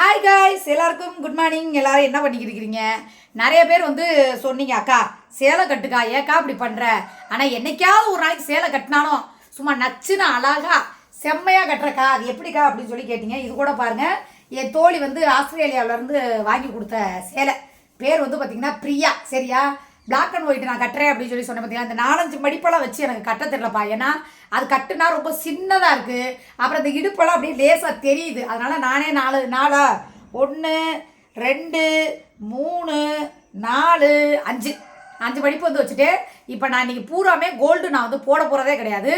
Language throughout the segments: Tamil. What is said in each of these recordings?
ஹாய் காய்ஸ் எல்லாருக்கும் குட் மார்னிங் எல்லாரும் என்ன பண்ணிக்கிட்டு இருக்கிறீங்க நிறைய பேர் வந்து சொன்னீங்க அக்கா சேலை கட்டுக்கா ஏக்கா இப்படி பண்ணுற ஆனால் என்னைக்காவது ஒரு நாளைக்கு சேலை கட்டினாலும் சும்மா நச்சுன்னு அழகா செம்மையாக கட்டுறக்கா அது எப்படிக்கா அப்படின்னு சொல்லி கேட்டீங்க. இது கூட பாருங்கள் என் தோழி வந்து ஆஸ்திரேலியாவிலேருந்து வாங்கி கொடுத்த சேலை. பேர் வந்து பார்த்திங்கன்னா பிரியா சரியா? பிளாக் அண்ட் ஒயிட் நான் கட்டுறேன் அப்படின்னு சொல்லி சொன்னேன் பார்த்தீங்கன்னா அந்த நாலஞ்சு மடிப்பெல்லாம் வச்சு எனக்கு கட்ட தெரியலப்பா. ஏன்னா அது கட்டுனா ரொம்ப சின்னதாக இருக்குது அப்புறம் இந்த இடுப்பெல்லாம் அப்படியே லேசாக தெரியுது. அதனால் நானே நாலு நாலா? ஒன்று ரெண்டு மூணு நாலு அஞ்சு. அஞ்சு மடிப்பு வந்து வச்சுட்டு இப்போ நான் இன்றைக்கி பூராமே கோல்டு நான் வந்து போட போகிறதே கிடையாது.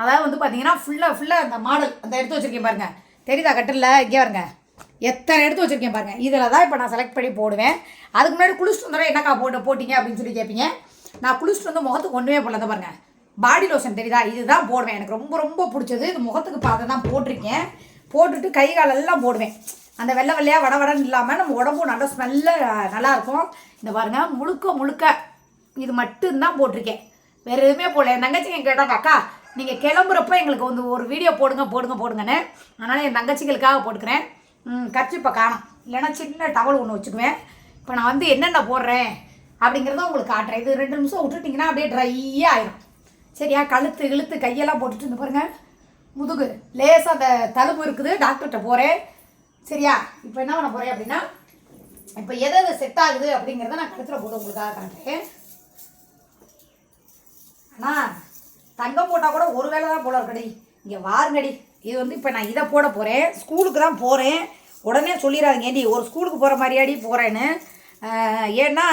அதாவது வந்து பார்த்தீங்கன்னா ஃபுல்லாக ஃபுல்லாக அந்த மாடல் அந்த எடுத்து வச்சுருக்கேன் பாருங்கள் தெரியுதா? கட்டில் இங்கே பாருங்க. எத்தனை எடுத்து வச்சுருக்கேன் பாருங்கள் இதில் தான் இப்போ நான் செலக்ட் பண்ணி போடுவேன். அதுக்கு முன்னாடி குளிச்சுட்டு வந்தோட என்னக்கா போட்டு போட்டீங்க அப்படின்னு சொல்லி கேட்பீங்க நான் குளிச்சுட்டு வந்து முகத்துக்கு ஒன்றுமே போடல பாருங்கள் பாடி லோஷன் தெரியுதா? இதுதான் போடுவேன். எனக்கு ரொம்ப ரொம்ப பிடிச்சது. இது முகத்துக்கு பார்த்து தான் போட்டிருக்கேன். போட்டுட்டு கை காலெல்லாம் போடுவேன். அந்த வெள்ளை வெள்ளையாக வட வடன்னு இல்லாமல் நம்ம உடம்பும் நல்ல ஸ்மெல்ல நல்லாயிருக்கும் இந்த பாருங்கள் முழுக்க முழுக்க இது மட்டும்தான் போட்டிருக்கேன். வேறு எதுவுமே போடல. என் தங்கச்சிங்க கேட்டாங்க அக்கா நீங்கள் கிளம்புறப்ப எங்களுக்கு வந்து ஒரு வீடியோ போடுங்க போடுங்க போடுங்கன்னு. அதனால் என் தங்கச்சிகளுக்காக போட்டுக்கிறேன். கர்ச்சிப்பை காணும். இல்லைன்னா சின்ன டவல் ஒன்று வச்சுக்குவேன். இப்போ நான் வந்து என்னென்ன போடுறேன் அப்படிங்கிறத உங்களுக்கு காட்டுறேன். இது ரெண்டு நிமிஷம் விட்டுட்டிங்கன்னா அப்படியே ட்ரையாக ஆயிரும். சரியா? கழுத்து இழுத்து கையெல்லாம் போட்டுட்டு இருந்து பாருங்கள் முதுகு. லேசாக அந்த தழும்பு இருக்குது. டாக்டர்கிட்ட போகிறேன் சரியா? இப்போ என்ன பண்ண போகிறேன் அப்படின்னா இப்போ எது எது செட் ஆகுது அப்படிங்கிறத நான் கழுத்தில் போட்டு உங்களுக்காக காட்டுறேன். ஆனால் தங்கம் போட்டால் கூட ஒரு வேளை தான் போல இருக்கடி. இங்கே வாருங்கடி. இது வந்து இப்போ நான் இதை போட போகிறேன் ஸ்கூலுக்கு தான் போகிறேன் உடனே சொல்லிடாதீங்க ஏண்டி ஒரு ஸ்கூலுக்கு போகிற மாதிரியாடி போகிறேன்னு ஏன்னா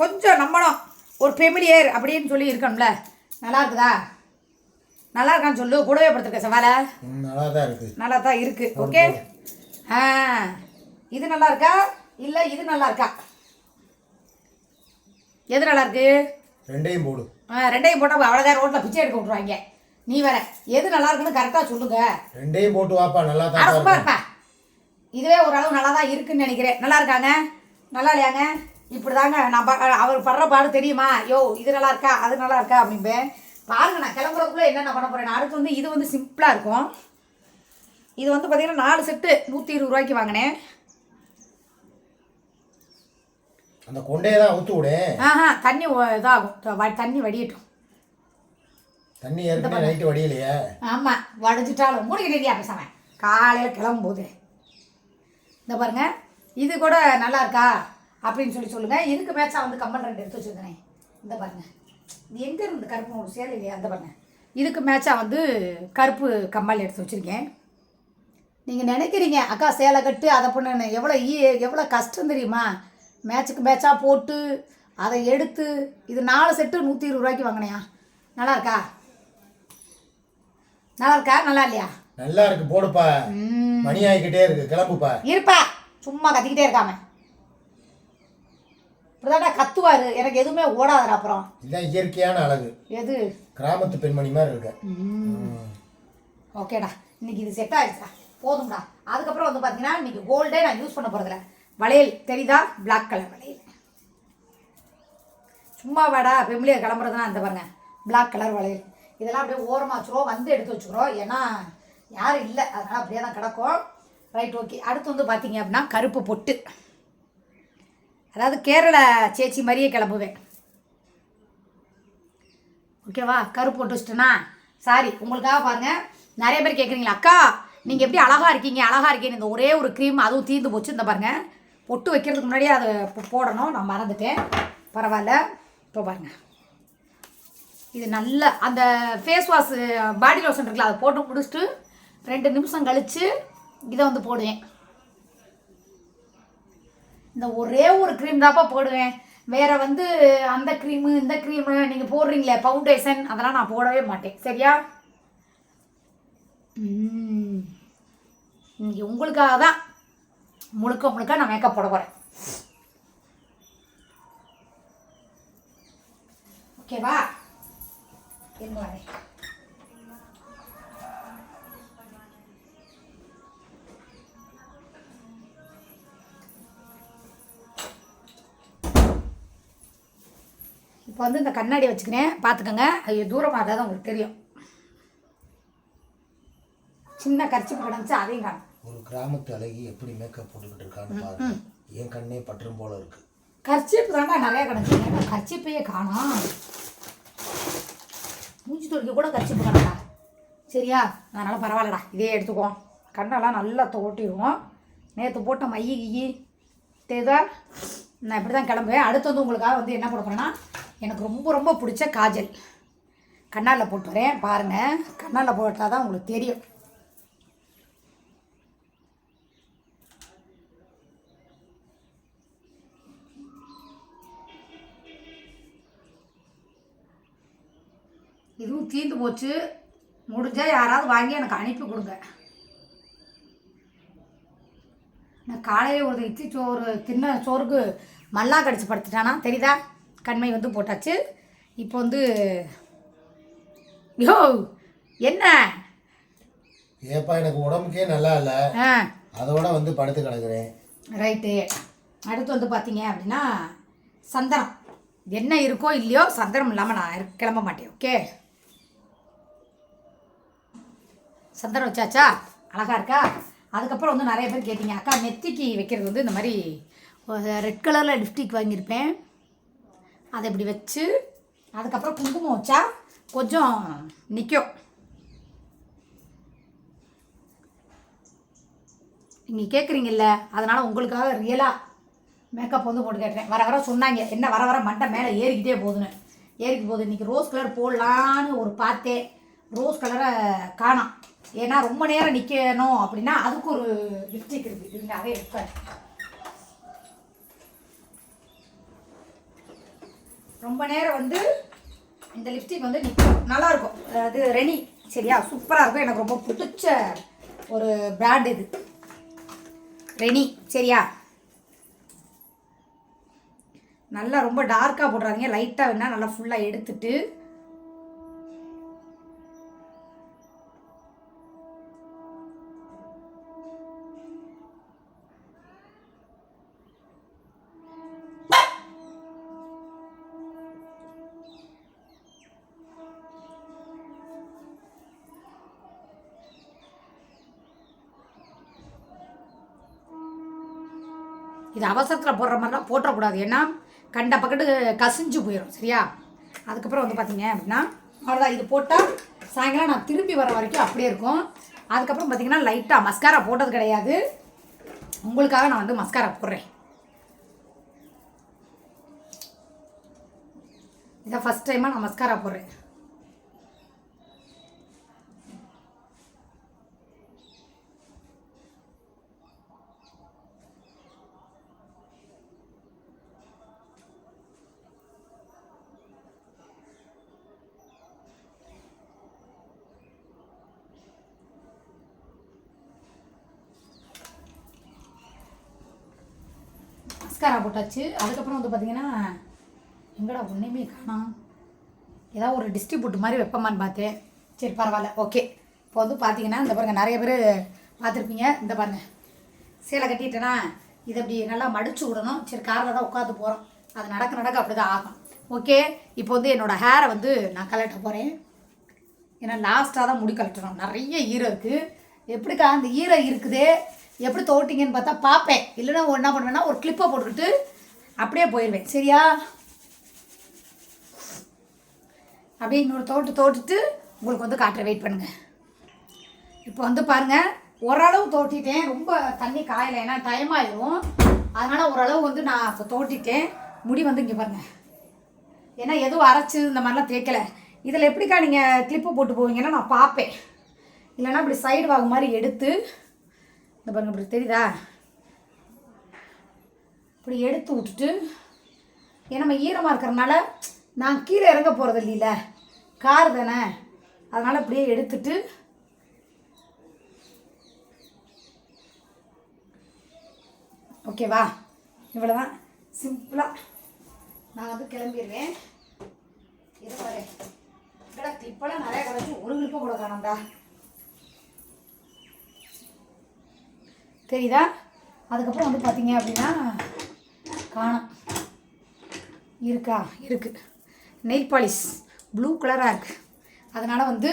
கொஞ்சம் நம்மளும் ஒரு ஃபெமிலியர் அப்படின்னு சொல்லி இருக்கணும்ல. நல்லா இருக்குதா? நல்லா இருக்கான்னு சொல்லு. கூடவே படுத்துருக்க சவாலை? நல்லா தான் இருக்கு. நல்லா தான் இருக்குது ஓகே? ஆ இது நல்லா இருக்கா? இல்லை இது நல்லா இருக்கா? எது நல்லா இருக்கு? ரெண்டையும் போடு. ஆ ரெண்டையும் போட்டால் அவ்வளோதான் ரோட்டில் பிச்சை எடுக்க விட்ருவாங்க நீ வேற எது நல்லா இருக்குன்னு கரெக்டாக சொல்லுங்க. ரெண்டையும் போட்டு வாப்பா நல்லா தான் இருப்பா. இதுவே ஓரளவு நல்லா தான் இருக்குன்னு நினைக்கிறேன். நல்லா இருக்காங்க நல்லா இல்லையாங்க இப்படி தாங்க நான் அவர் படுற பாடு தெரியுமா? யோ இது நல்லா இருக்கா அது நல்லா இருக்கா அப்படிம்பேன். பாருங்க நான் கிளம்புறதுக்குள்ள என்னென்ன பண்ண போறேன்? அடுத்து வந்து இது வந்து சிம்பிளாக இருக்கும். இது வந்து பார்த்தீங்கன்னா நாலு செட்டு நூற்றி இருபது ரூபாய்க்கு வாங்கினேன். அந்த கொண்டையை தான் ஊற்று விடு ஆஹா தண்ணி இதாகும். தண்ணி வடியட்டும். தண்ணி ஏற்கனவே நைட்டு வடியலையே. ஆமாம் வடிஞ்சிட்டாலும் மூடிக்கிட்டே பேசாம? காலையில் கிளம்பும்போது. இந்த பாருங்க இது கூட நல்லா இருக்கா? அப்படின்னு சொல்லி சொல்லுங்க. இதுக்கு மேட்சா வந்து கம்மல் ரெண்டு எடுத்து வச்சுருந்தேன். இந்த பாருங்க. இது எங்கே இருந்து கருப்பு ஒரு சேலை இல்லையா அந்த பாருங்க. இதுக்கு மேட்சா வந்து கருப்பு கம்மல் எடுத்து வச்சுருக்கேன். நீங்கள் நினைக்கிறீங்க அக்கா சேலை கட்டு அதை பண்ணுன்னு எவ்வளோ ஈ எவ்வளோ கஷ்டம் தெரியுமா? மேட்சுக்கு மேட்சாக போட்டு அதை எடுத்து இது நாலு செட்டு நூற்றி இருபது ரூபாய்க்கு வாங்கினியா? நல்லா இருக்கா? நல்லா இருக்கா நல்லா இல்லையா நல்லா இருக்கு போடுப்பா. மணி ஆகிக்கிட்டே இருக்கு கிளம்புப்பா. இருப்பா. சும்மா கத்திக்கிட்டே இருக்காம. இப்படிதான்டா கத்துவாரு. எனக்கு எதுவுமே ஓடாதுடா அப்புறம். இதுதான் இயற்கையான அழகு. எது? கிராமத்து பெண்மணி மாதிரி இருக்க. ஓகேடா. இன்னைக்கு இது செட் ஆயிடுச்சா போதும்டா. அதுக்கப்புறம் வந்து பார்த்தீங்கன்னா இன்னைக்கு கோல்டே நான் யூஸ் பண்ண போகிறதில்ல வளையல். தெரியுதா? Black கலர் வளையல். சும்மா வாடா பெமிலியர் கிளம்புறதுனா அந்த பாருங்க. Black கலர் வளையல். இதெல்லாம் அப்படியே ஓரமாக வச்சுருவோம் வந்து எடுத்து வச்சுக்கிறோம் ஏன்னா யாரும் இல்லை. அதனால் அப்படியே தான் கிடக்கும். ரைட் ஓகே அடுத்து வந்து பார்த்தீங்க அப்படின்னா கருப்பு பொட்டு. அதாவது கேரள சேச்சி மாதிரியே கிளம்புவேன். ஓகேவா கருப்பு பொட்டு வச்சுட்டேன்னா சாரி உங்களுக்காக பாருங்க. நிறைய பேர் கேட்குறீங்களா? அக்கா நீங்கள் எப்படி அழகா இருக்கீங்க? அழகா இருக்கீங்க இந்த ஒரே ஒரு க்ரீம் அதுவும் தீர்ந்து போச்சு. இந்த பாருங்க. பொட்டு வைக்கிறதுக்கு முன்னாடியே அதை போடணும். நான் மறந்துட்டேன். பரவாயில்ல. இப்போ பாருங்கள் இது நல்ல அந்த ஃபேஸ் வாஷ் பாடி லோஷன் இருக்குல்ல அதை போட்டு முடிச்சுட்டு ரெண்டு நிமிஷம் கழித்து இதை வந்து போடுவேன். இந்த ஒரே ஒரு க்ரீம் தான்ப்பா போடுவேன். வேறு வந்து அந்த க்ரீமு இந்த க்ரீமு நீங்கள் போடுறீங்களே ஃபவுண்டேஷன் அதெல்லாம் நான் போடவே மாட்டேன். சரியா? இங்கே உங்களுக்காக தான். முழுக்க முழுக்க நான் மேக்கப் போட போகிறேன் ஓகேவா என்ன வரேன் இப்போ வந்து இந்த கண்ணாடி வச்சுக்கிறேன் பார்த்துக்கோங்க. அது தூரமாக இருந்தால் தான் உங்களுக்கு தெரியும். சின்ன கர்ச்சிப்பு கிடந்துச்சு அதையும் காணும். ஒரு கிராமத்து அழகி எப்படி மேக்கப் போட்டுக்கிட்டு இருக்கான்னு பாருங்க. என் கண்ணே பற்றும் போல இருக்கு. கர்ச்சீப்பு தாண்டா நிறையா கிடக்குங்க கர்ச்சீப்பையே காணோம். மூஞ்சி துடிக்க கூட கர்ச்சீப்பு கிடக்கா சரியா? அதனால் பரவாயில்லடா. இதே எடுத்துக்குவோம் கண்ணெல்லாம் நல்லா தோட்டிடுவோம் நேற்று போட்ட மைய கியி. தேதா நான் இப்படி தான் கிளம்புவேன். அடுத்து வந்து உங்களுக்காக வந்து என்ன கொடுக்குறேன்னா எனக்கு ரொம்ப ரொம்ப பிடிச்ச காஜல். கண்ணால் போட்டு வரேன். பாருங்கள் கண்ணால் போட்டால் தான் உங்களுக்கு தெரியும். இதுவும் தீர்ந்து போச்சு. முடிஞ்சால் யாராவது வாங்கி எனக்கு அனுப்பி கொடுங்க. நான் காலையில் ஒரு இட்லி சோறு தின்ன சோறுக்கு மல்லா கடிச்சு படுத்துட்டானா? தெரியுதா? கண்மை வந்து போட்டாச்சு. இப்போ வந்து யோ என்ன? ஏப்பா எனக்கு உடம்புக்கே நல்லா இல்லை. ஆ. அதோட வந்து படுத்து கிடக்குறேன். ரைட்டு. அடுத்து வந்து பார்த்தீங்க அப்படின்னா சந்தனம். என்ன இருக்கோ இல்லையோ சந்தனம் இல்லாமல் நான் கிளம்ப மாட்டேன் ஓகே? சந்தனம் வச்சாச்சா? அழகா இருக்கா? அதுக்கப்புறம் வந்து நிறைய பேர் கேட்டிங்க. அக்கா நெத்திக்கு வைக்கிறது வந்து இந்த மாதிரி ரெட் கலரில் லிப்ஸ்டிக் வாங்கியிருப்பேன். அதை இப்படி வச்சு அதுக்கப்புறம் குங்குமம் வச்சா கொஞ்சம் நிற்கும் நீங்கள் கேட்குறீங்கல்ல அதனால் உங்களுக்காக ரியலாக மேக்கப் வந்து போட்டு கேட்டேன் வர வர சொன்னாங்க. என்ன வர வர மண்டை மேலே ஏறிக்கிட்டே போகுதுன்னு. ஏறிக்கு போகுது. இன்றைக்கி ரோஸ் கலர் போடலான்னு ஒரு பார்த்தேன். ரோஸ் கலரை காணாம். ஏன்னா ரொம்ப நேரம் நிற்கணும் அப்படின்னா அதுக்கு ஒரு லிப்ஸ்டிக் இருக்குது இருங்க அதே எடுப்பேன் ரொம்ப நேரம் வந்து இந்த லிப்ஸ்டிக் வந்து நிற்கும் நல்லாயிருக்கும் அது ரெனி சரியா? சூப்பராக இருக்கும். எனக்கு ரொம்ப பிடிச்ச ஒரு பிராண்ட் இது. ரெனி சரியா? நல்லா ரொம்ப டார்க்காக போடுறாதீங்க லைட்டாக வேணால் நல்லா ஃபுல்லாக எடுத்துட்டு இது அவசரத்தில் போடுற மாதிரிலாம் போட்டக்கூடாது ஏன்னா கண்ட பக்கத்து கசிஞ்சு போயிடும் சரியா? அதுக்கப்புறம் வந்து பார்த்தீங்க அப்படின்னா அவ்வளோதான் இது போட்டால் சாயங்காலம் நான் திரும்பி வர வரைக்கும் அப்படியே இருக்கும். அதுக்கப்புறம் பார்த்தீங்கன்னா லைட்டாக மஸ்காரா போட்டது கிடையாது. உங்களுக்காக நான் வந்து மஸ்காரா போடுறேன். இதான் ஃபஸ்ட் டைமாக நான் மஸ்காரா போடுறேன். மஸ்காரா போட்டாச்சு. அதுக்கப்புறம் வந்து பார்த்தீங்கன்னா எங்கடா ஒன்றுமே காணோம். ஏதாவது ஒரு டிஸ்ட்ரிபியூட் மாதிரி வைப்பமான்னு பார்த்தேன். சரி பரவாயில்ல ஓகே இப்போ வந்து பார்த்தீங்கன்னா இந்த பாருங்க நிறைய பேர் பார்த்துருப்பீங்க. இந்த பாருங்கள் சேலை கட்டிட்டேனா இதை அப்படி நல்லா மடிச்சு விடணும். சரி காரில் தான் உட்காந்து போகிறோம் அது நடக்க நடக்க அப்படி தான் ஆகும். ஓகே இப்போ வந்து என்னோடய ஹேரை வந்து நான் கலட்ட போகிறேன் ஏன்னா லாஸ்ட்டாக தான் முடி கலட்டணும் நிறைய ஈரம் இருக்குது எப்படிக்கா அந்த ஈரம் இருக்குதே? எப்படி தோட்டிங்கன்னு பார்த்தா பார்ப்பேன். இல்லைன்னா என்ன பண்ணுவேன்னா ஒரு கிளிப்பை போட்டுக்கிட்டு அப்படியே போயிடுவேன் சரியா? அப்படியே இன்னொரு தோட்டு தோட்டுட்டு உங்களுக்கு வந்து காட்டுற வெயிட் பண்ணுங்கள் இப்போ வந்து பாருங்கள் ஓரளவு தோட்டிட்டேன் ரொம்ப தண்ணி காயலை ஏன்னா டைம் ஆயிடும் அதனால் ஓரளவு வந்து நான் இப்போ தோட்டிட்டேன் முடி வந்து இங்கே பாருங்கள் ஏன்னா எதுவும் அரைச்சி இந்த மாதிரிலாம் தேய்க்கல. இதில் எப்படிக்கா நீங்கள் கிளிப்பு போட்டு போவீங்கன்னா நான் பார்ப்பேன். இல்லைன்னா இப்படி சைடு வாங்க மாதிரி எடுத்து இந்த பாருங்க இப்படி தெரியுதா? இப்படி எடுத்து விட்டுட்டு ஏன்னா நம்ம ஈரமாக இருக்கிறனால நான் கீழே இறங்க போகிறது இல்லையில கார் தானே. அதனால் அப்படியே எடுத்துட்டு ஓகேவா? இவ்வளோதான் சிம்பிளாக நான் வந்து கிளம்பிடுவேன். இதை பாரு. கிடக்கு இப்போலாம் நிறையா கிடச்சி ஒரு விருப்பம் கூட காணும்டா. தெரியுதா? அதுக்கப்புறம் வந்து பார்த்திங்க அப்படின்னா காணும். இருக்கா? இருக்குது நெயில் பாலிஷ். ப்ளூ கலராக இருக்குது அதனால் வந்து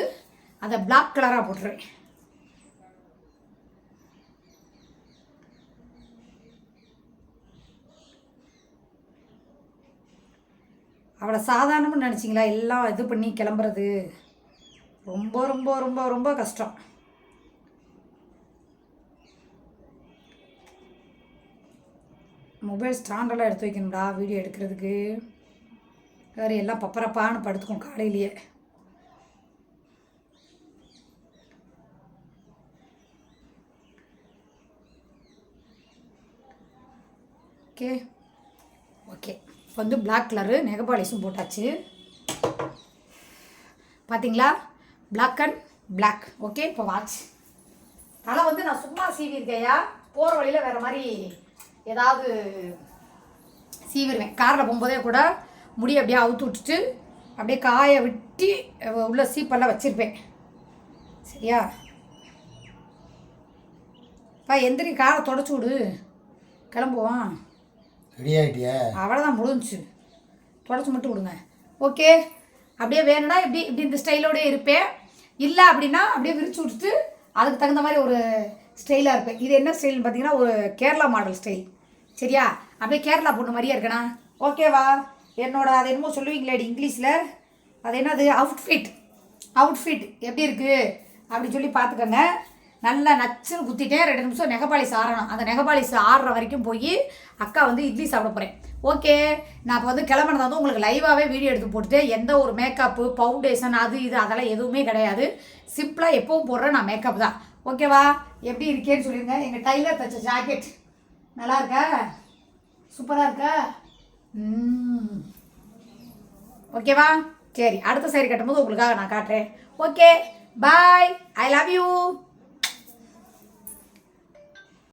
அதை பிளாக் கலராக போட்டுருவேன் அவளை சாதாரணமாக நினச்சிங்களா? எல்லாம் இது பண்ணி கிளம்புறது. ரொம்ப ரொம்ப ரொம்ப ரொம்ப கஷ்டம். மொபைல் ஸ்டாண்டெல்லாம் எடுத்து வைக்கணும்டா வீடியோ எடுக்கிறதுக்கு. வேறு எல்லாம் பப்பரப்பான்னு படுத்துக்கும் காலையிலேயே. ஓகே. ஓகே. இப்போ வந்து பிளாக் கலரு நெகபாலிஸும் போட்டாச்சு. பார்த்தீங்களா பிளாக் அண்ட் பிளாக் ஓகே இப்போ வாட்ச் தலை வந்து நான் சும்மா சீவி போகிற வழியில் வேறு மாதிரி ஏதாவது சீவிடுவேன் காரில் போகும்போதே கூட முடி அப்படியே அவுத்து விட்டுட்டு அப்படியே காய விட்டு உள்ள சீப்பெல்லாம் வச்சுருப்பேன். சரியா? பா எந்திரி காரை தொடச்சி விடு. கிளம்புவான். ரெடி ஆகிட்டியா அவ்வளோதான் முடிஞ்சுச்சு. தொடச்சி மட்டும் விடுங்க. ஓகே. அப்படியே வேணும்னா இப்படி இப்படி இந்த ஸ்டைலோடய இருப்பேன். இல்லை அப்படின்னா அப்படியே விரிச்சு விட்டுட்டு அதுக்கு தகுந்த மாதிரி ஒரு ஸ்டைலாக இருப்பேன். இது என்ன ஸ்டைல்னு பார்த்தீங்கன்னா ஒரு கேரளா மாடல் ஸ்டைல். சரியா? அப்படியே கேரளா பொண்ணு மாதிரியே இருக்கணா ஓகேவா என்னோட அது என்னமோ சொல்லுவீங்களேடி இங்கிலீஷில்? அது என்னது? அவுட்ஃபிட் அவுட்ஃபிட் எப்படி இருக்குது அப்படின்னு சொல்லி பார்த்துக்கோங்க. நல்லா நச்சுன்னு குத்திட்டேன். ரெண்டு நிமிஷம் நெகபாலிஸ் ஆறணும். அந்த நெகபாலிஸ் ஆடுற வரைக்கும் போய் அக்கா வந்து இட்லி சாப்பிட போகிறேன் ஓகே நான் இப்போ வந்து கிளம்புனது வந்து உங்களுக்கு லைவாகவே வீடியோ எடுத்து போட்டுட்டு எந்த ஒரு மேக்கப்பு பவுண்டேஷன் அது இது அதெல்லாம் எதுவுமே கிடையாது. சிம்பிளாக எப்பவும் போடுற நான் மேக்கப் தான். ஓகேவா? எப்படி இருக்கேன்னு சொல்லிடுங்க எங்கள் டைலர் தச்ச ஜாக்கெட் நல்லா இருக்கா? சூப்பராக இருக்கா? ம் ஓகேவா? சரி அடுத்த சைடு கட்டும்போது உங்களுக்காக நான் காட்டுறேன். Okay bye I love you